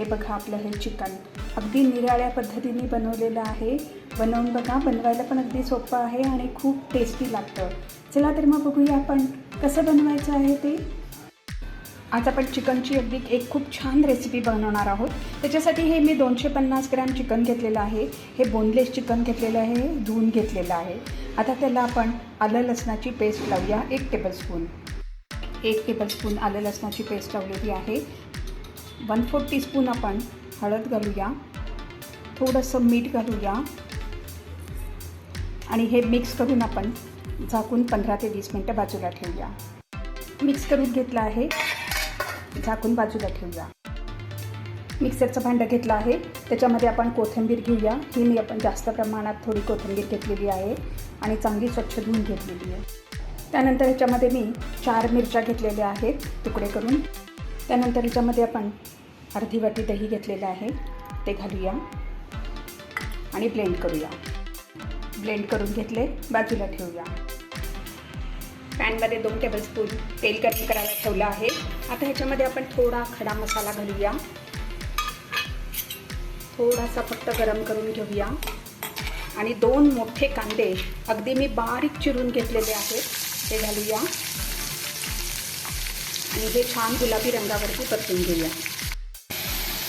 हे बघा आपलं हे चिकन. अगदी निराळ्या पद्धतीने बनवलेलं आहे. बनवून बघा बनवायला पण अगदी सोपं आहे आणि खूप टेस्टी लागतं. चला तर मग बघूया आपण कसं बनवायचं आहे ते. आज आपण चिकनची अगदी एक खूप छान रेसिपी बनवणार आहोत. त्याच्यासाठी हे मी दोनशे पन्नास ग्रॅम चिकन घेतलेलं आहे. हे बोनलेस चिकन घेतलेलं आहे धुवून घेतलेलं आहे. आता त्याला आपण आलं लसणाची पेस्ट लावूया एक टेबलस्पून एक टेबलस्पून आलं लसणाची पेस्ट लावलेली आहे. वन फोर टीस्पून आपण हळद घालूया. थोडंसं मीठ घालूया. आणि हे मिक्स करून आपण झाकून पंधरा ते वीस मिनटं बाजूला ठेवूया. मिक्स करून घेतलं आहे. झाकून बाजूला ठेवूया. मिक्सरचं भांडं घेतलं आहे. त्याच्यामध्ये आपण कोथिंबीर घेऊया. ही मी आपण जास्त प्रमाणात थोडी कोथिंबीर घेतलेली आहे आणि चांगली स्वच्छ धुवून घेतलेली आहे. त्यानंतर ह्याच्यामध्ये मी चार मिरच्या घेतलेल्या आहेत तुकडे करून. त्यानंतर याच्यामध्ये आपण अर्धी वाटी दही घेतलेलं आहे. ते घालूया. आणि ब्लेंड करूया. ब्लेंड करून घेतले बाजूला ठेवूया. पॅनमध्ये दोन टेबलस्पून तेल गरम करायला ठेवलं आहे. आता ह्याच्यामध्ये आपण थोडा खडा मसाला घालूया. थोडासा फक्त गरम करून घेऊया. आणि दोन मोठे कांदे अगदी मी बारीक चिरून घेतलेले आहेत ते घालूया. आणि हे छान गुलाबी रंगावरती परतून घेऊया.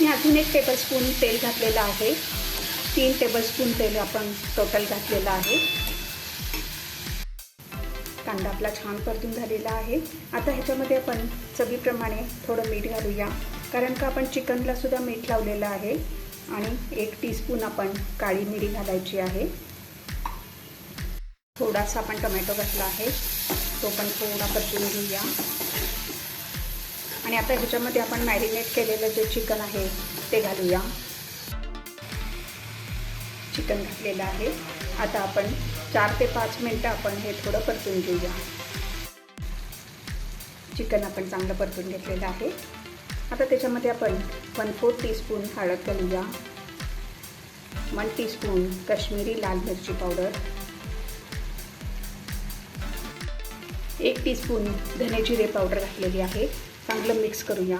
मी अजून एक टेबलस्पून तेल घातलेलं आहे. तीन टेबलस्पून तेल आपण टोटल घातलेलं आहे. कांदा आपला छान परतून झालेला आहे. आता ह्याच्यामध्ये आपण चवीप्रमाणे थोडं मीठ घालूया. कारण का आपण चिकनला सुद्धा मीठ लावलेलं आहे. आणि एक टीस्पून आपण काळी मिरी घालायची आहे. थोडासा आपण टोमॅटो घातला आहे. तो पण थोडा परतून घेऊया. आणि आता ह्याच्यामध्ये आपण मॅरिनेट केलेलं जे चिकन आहे ते घालूया. चिकन घातलेलं आहे. आता आपण चार ते पाच मिनटं आपण हे थोडं परतून घेऊया. चिकन आपण चांगलं परतून घेतलेलं आहे. आता त्याच्यामध्ये आपण वन फोर टीस्पून हळद घालूया. वन टीस्पून काश्मीरी लाल मिरची पावडर एक टीस्पून धने जिरे पावडर घातलेली आहे. चांगलं मिक्स करूया.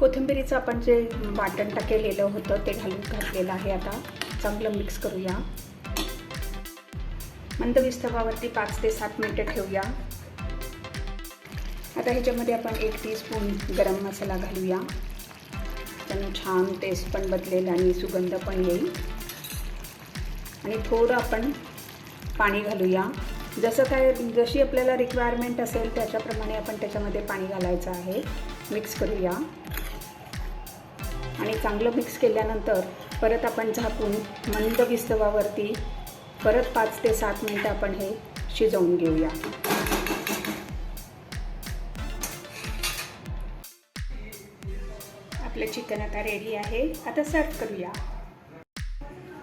कोथिंबिरीचं आपण जे वाटण टाकेलेलं होतं ते घालून घातलेलं आहे आता. चांगलं मिक्स करूया. मंद विस्तवावरती पाच ते सात मिनटं ठेवूया. आता ह्याच्यामध्ये आपण एक टीस्पून गरम मसाला घालूया. त्यानं छान टेस्ट पण बदलेल आणि सुगंध पण येईल. आणि थोडं आपण पाणी घालूया. जसं काय जशी आपल्याला रिक्वायरमेंट असेल त्याच्याप्रमाणे आपण त्याच्यामध्ये पाणी घालायचं आहे. मिक्स करूया. आणि चांगलं मिक्स केल्यानंतर परत आपण झाकून मंद विस्तवावरती परत पाच ते सात मिनटं आपण हे शिजवून घेऊया. आपलं चिकन आता रेडी आहे. आता सर्व करूया.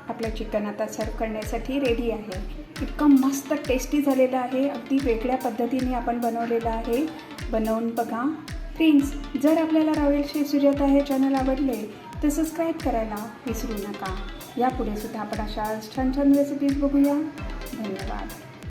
आपलं चिकन आता सर्व करण्यासाठी रेडी आहे. इतकं मस्त टेस्टी झालेलं आहे. अगदी वेगळ्या पद्धतीने आपण बनवलेलं आहे. बनवून बघा. फ्रेंड्स जर आपल्याला रॉयल श्री सुजाता हे चॅनल आवडले तर सबस्क्राईब करायला विसरू नका. यापुढे सुद्धा आपण अशा छान छान रेसिपीज बघूया. धन्यवाद.